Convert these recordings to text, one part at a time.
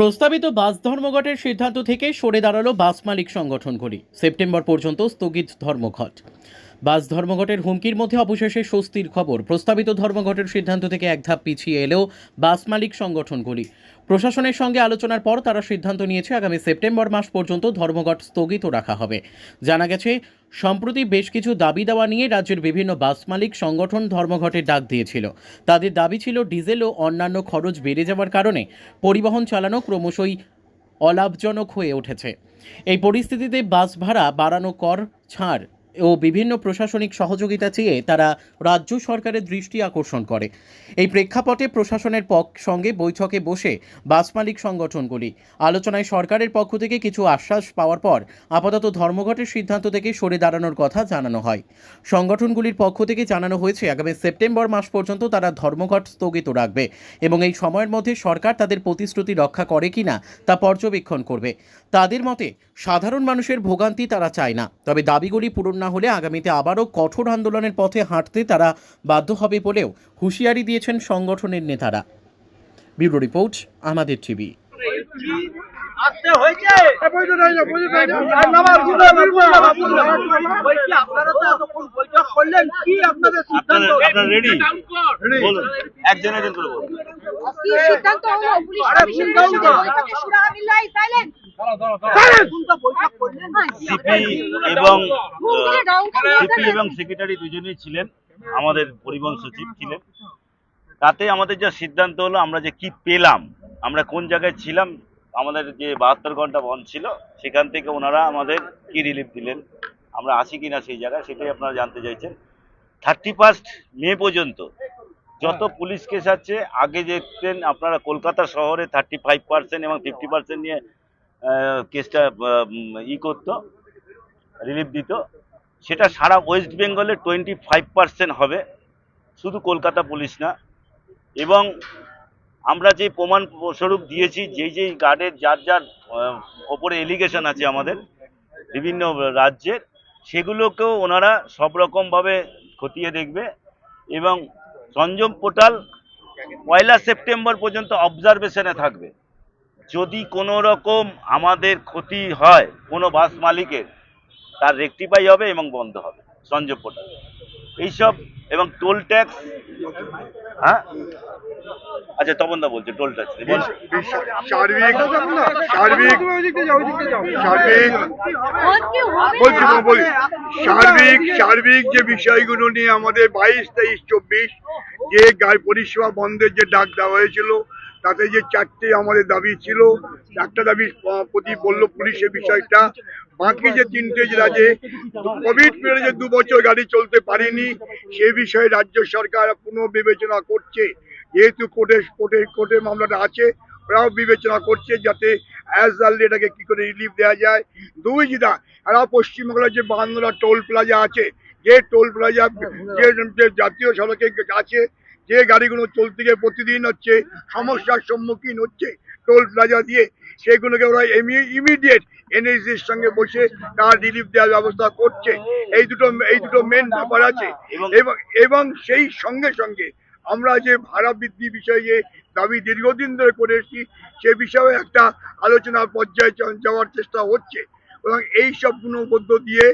প্রস্তাবিত বাস ধর্মঘটের সিদ্ধান্ত থেকে সরে দাঁড়াল বাস মালিক সংগঠনগুলি। সেপ্টেম্বর পর্যন্ত স্থগিত ধর্মঘট। বাস ধর্মঘটের হুমকির মধ্যে অবশেষে স্বস্তির খবর। প্রস্তাবিত ধর্মঘটের সিদ্ধান্ত থেকে এক ধাপ পিছিয়ে এলেও বাস মালিক সংগঠনগুলি। প্রশাসনের সঙ্গে আলোচনার পর তারা সিদ্ধান্ত নিয়েছে, আগামী সেপ্টেম্বর মাস পর্যন্ত ধর্মঘট স্থগিত রাখা হবে। জানা গেছে সম্প্রতি বেশ কিছু দাবি দাওয়া নিয়ে রাজ্যের বিভিন্ন বাস মালিক সংগঠন ধর্মঘটের ডাক দিয়েছিল। তাদের দাবি ছিল ডিজেল ও অন্যান্য খরচ বেড়ে যাওয়ার কারণে পরিবহন চালানো ক্রমশই অলাভজনক হয়ে উঠেছে। এই পরিস্থিতিতে বাস ভাড়া বাড়ানো কর ছাড় ও বিভিন্ন প্রশাসনিক সহযোগিতা চেয়ে তারা রাজ্য সরকারের দৃষ্টি আকর্ষণ করে। এই প্রেক্ষাপটে প্রশাসনের পক্ষ সঙ্গে বৈঠকে বসে বাস মালিক সংগঠনগুলি। আলোচনায় সরকারের পক্ষ থেকে কিছু আশ্বাস পাওয়ার পর আপাতত ধর্মঘটের সিদ্ধান্ত থেকে সরে দাঁড়ানোর কথা জানানো হয়। সংগঠনগুলির পক্ষ থেকে জানানো হয়েছে, আগামী সেপ্টেম্বর মাস পর্যন্ত তারা ধর্মঘট স্থগিত রাখবে এবং এই সময়ের মধ্যে সরকার তাদের প্রতিশ্রুতি রক্ষা করে কিনা তা পর্যবেক্ষণ করবে। তাদের মতে, সাধারণ মানুষের ভোগান্তি তারা চায় না, তবে দাবিগুলি পূরণ না হলে আগামীতে আবারও কঠোর আন্দোলনের পথে হাঁটতে তারা বাধ্য হবে বলেও হুঁশিয়ারি দিয়েছেন সংগঠনের নেতারা। ব্যুরো রিপোর্ট আমাদের টিভি। একজন একজন করে বলুন। সিদ্ধান্ত হলো? পুলিশ কমিশনারের বৈঠকে সুরাহা মিলাই সাইলেন্ট বৈঠক করলেন? সিপি এবং সিপি সেক্রেটারি দুজনেই ছিলেন আমাদের পরিবহন সচিব ছিলেন। তাতে আমাদের যা সিদ্ধান্ত হলো আমরা যে কি পেলাম আমরা কোন জায়গায় ছিলাম আমাদের যে বাহাত্তর ঘণ্টা বন্ধ ছিল সেখান থেকে ওনারা আমাদের কি রিলিফ দিলেন আমরা আসি কিনা সেই জায়গায় সেটাই আপনারা জানতে চাইছেন। থার্টি ফার্স্ট মে পর্যন্ত যত পুলিশ কেস আছে আগে দেখতেন আপনারা কলকাতা শহরে থার্টি ফাইভ পার্সেন্ট এবং ফিফটি পার্সেন্ট নিয়ে কেসটা ই করতো রিলিফ দিত। সেটা সারা ওয়েস্ট বেঙ্গলে টোয়েন্টি ফাইভ পার্সেন্ট হবে। শুধু কলকাতা পুলিশ না। এবং আমরা যে প্রমাণ স্বরূপ দিয়েছি, যেই যেই গার্ডের যার যার ওপরে এলিগেশন আছে আমাদের, বিভিন্ন রাজ্যের, সেগুলোকেও ওনারা সব রকমভাবে খতিয়ে দেখবে। এবং সংযম পোর্টাল পয়লা সেপ্টেম্বর পর্যন্ত অবজারভেশনে থাকবে। যদি কোনো রকম আমাদের ক্ষতি হয় কোনো বাস মালিকের তার রেকটিফাই হবে এবং বন্ধ হবে সংযোগ পোর্টাল এইসব এবং টোল ট্যাক্স হ্যাঁ? আচ্ছা তপনদা বলছে টোল ট্যাক্স সার্বিক সার্বিক সার্বিক। বলছি বলি সার্বিক সার্বিক যে বিষয়গুলো নিয়ে আমাদের বাইশ তেইশ চব্বিশ যে গাড়ি পরিষেবা বন্ধের যে ডাক দেওয়া হয়েছিল তাতে যে চারটে আমাদের দাবি ছিল, একটা দাবি প্রতি বলল পুলিশের বিষয়টা। বাকি যে তিনটে জেলা যে কোভিড পিরিয়ডে যে দু বছর গাড়ি চলতে পারেনি, সে বিষয়ে রাজ্য সরকার পুনর্বিবেচনা করছে। যেহেতু কোর্টে কোর্টে কোর্টের মামলাটা আছে, ওরাও বিবেচনা করছে যাতে অ্যাজ আর্লি এটাকে কি করে রিলিফ দেওয়া যায়। দুই যেটা এরা পশ্চিমবাংলার যে বাহান্নটা টোল প্লাজা আছে, যে টোল প্লাজা যে জাতীয় সড়কে আছে যে গাড়িগুলো চলতে গিয়ে প্রতিদিন হচ্ছে সমস্যার সম্মুখীন হচ্ছে টোল প্লাজা দিয়ে সেগুলোকে ওরা ইমিডিয়েট এনএসির সঙ্গে বসে তার রিলিফ দেওয়ার ব্যবস্থা করছে। এই দুটো এই দুটো মেন ব্যাপার আছে। এবং- এবং সেই সঙ্গে সঙ্গে আমরা যে ভাড়া বৃদ্ধি বিষয়ে দাবি দীর্ঘদিন ধরে করে এসেছি সে বিষয়ে একটা আলোচনার পর্যায়ে যাওয়ার চেষ্টা হচ্ছে। এবং এই সব মধ্য দিয়ে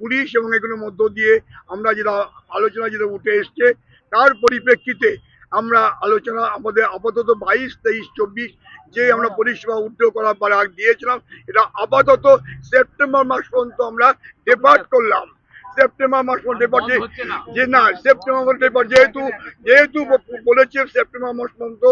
পুলিশ এবং এগুলোর মধ্য দিয়ে আমরা যেটা আলোচনা যেটা উঠে এসছে তার পরিপ্রেক্ষিতে আমরা আলোচনা আমাদের আপাতত বাইশ তেইশ চব্বিশ যে আমরা পরিষেবা উদ্যোগ করার পর দিয়েছিলাম এটা আপাতত সেপ্টেম্বর মাস পর্যন্ত আমরা ডেপার্ট করলাম। সেপ্টেম্বর মাস পর্যন্ত ডেপার্ট যে না সেপ্টেম্বর মাস ডেপার্ট যেহেতু যেহেতু বলেছে সেপ্টেম্বর মাস পর্যন্ত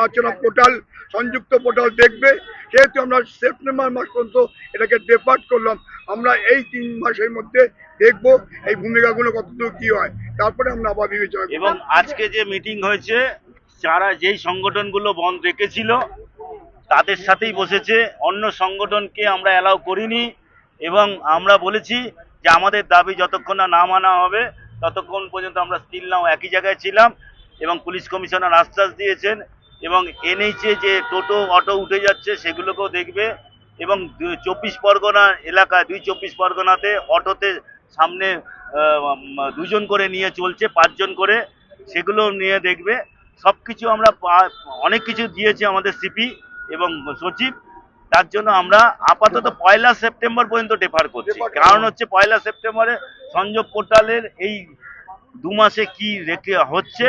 আলোচনা পোর্টাল সংযুক্ত পোর্টাল দেখবে। সেহেতু আমরা সেপ্টেম্বর মাস পর্যন্ত এটাকে ডেপার্ট করলাম। আমরা এই তিন মাসের মধ্যে দেখব এই ভূমিকাগুলো কতটুকু কি হয়। তারপরে আমরা আবার বিবেচনা এবং আজকে যে মিটিং হয়েছে যারা যেই সংগঠনগুলো বন্ধ রেখেছিল তাদের সাথেই বসেছে। অন্য সংগঠনকে আমরা অ্যালাউ করিনি। এবং আমরা বলেছি যে আমাদের দাবি যতক্ষণ না মানা হবে, ততক্ষণ পর্যন্ত আমরা স্টিল নাও একই জায়গায় ছিলাম এবং পুলিশ কমিশনার আশ্বাস দিয়েছেন এবং এনএইচে যে টোটো, অটো উঠে যাচ্ছে সেগুলোকেও দেখবে এবং চব্বিশ পরগনা এলাকায়, দুই চব্বিশ পরগনাতে অটোতে সামনে দুজন করে নিয়ে চলছে, পাঁচজন করে, সেগুলো নিয়ে দেখবে। সব কিছু আমরা অনেক কিছু দিয়েছে আমাদের সিপি এবং সচিব। তার জন্য আমরা আপাতত পয়লা সেপ্টেম্বর পর্যন্ত ডেফার করছি। কারণ হচ্ছে পয়লা সেপ্টেম্বরে সংযোগ পোর্টালের এই দু মাসে কি হচ্ছে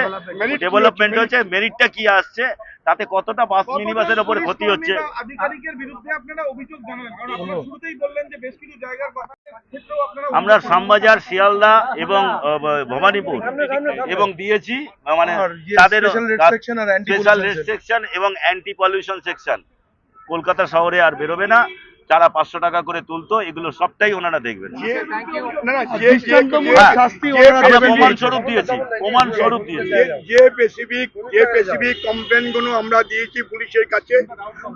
ডেভেলপমেন্ট হচ্ছে মেরিটটা কি আসছে তাতে কতটা বাস মিনি বাসের ওপরে ক্ষতি হচ্ছে। আধিকারিকের বিরুদ্ধে আপনারা অভিযোগ জানালেন। কারণ আপনারা শুরুতেই বললেন যে বেশ কিছু জায়গার কথা ক্ষেত্রেও আপনারা আমরা শ্যামবাজার শিয়ালদা এবং ভবানীপুর এবং দিয়েছি মানে তাদের স্পেশাল রেস্ট্রিকশন এবং অ্যান্টি পলিউশন সেকশন কলকাতা শহরে আর বেরোবে না। যারা পাঁচশো টাকা করে তুলতো এগুলো সবটাই ওনারা দেখবেন। হ্যাঁ, প্রমাণ স্বরূপ দিয়েছি প্রমাণ স্বরূপ দিয়েছি। যে- যে স্পেসিফিক যে স্পেসিফিক কমপ্লেনগুলো আমরা দিয়েছি পুলিশের কাছে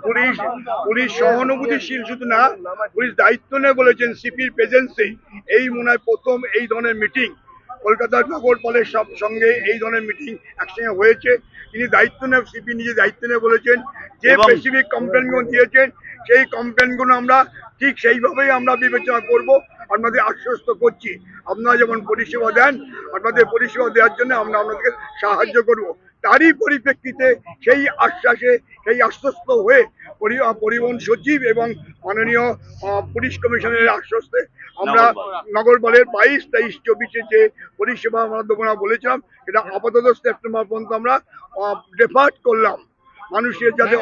পুলিশ পুলিশ সহানুভূতিশীল শুধু না পুলিশ দায়িত্ব নিয়ে বলেছেন সিপির প্রেজেন্সে। এই মনে হয় প্রথম এই ধরনের মিটিং। কলকাতার নগরপালের সব সঙ্গে এই ধরনের মিটিং একসঙ্গে হয়েছে। তিনি দায়িত্ব নিয়ে সিপি নিজে দায়িত্ব নিয়ে বলেছেন যে স্পেসিফিক কমপ্লেনগুলো দিয়েছেন সেই কমপ্লেনগুলো আমরা ঠিক সেইভাবেই আমরা বিবেচনা করব। আপনাদের আশ্বস্ত করছি। আপনারা যেমন পরিষেবা দেন আপনাদের পরিষেবা দেওয়ার জন্য আমরা আপনাদেরকে সাহায্য করব। তারই পরিপ্রেক্ষিতে সেই আশ্বাসে সেই আশ্বস্ত হয়ে পরিবহন সচিব এবং মাননীয় পুলিশ কমিশনের আশ্বস্তে আমরা নগরপাল। নগরপালের বাইশ তেইশ চব্বিশে যে পরিষেবা আমরা দেবো বলেছিলাম এটা আপাতত সেপ্টেম্বর পর্যন্ত আমরা ডেফার্ট করলাম। মানুষের যাতে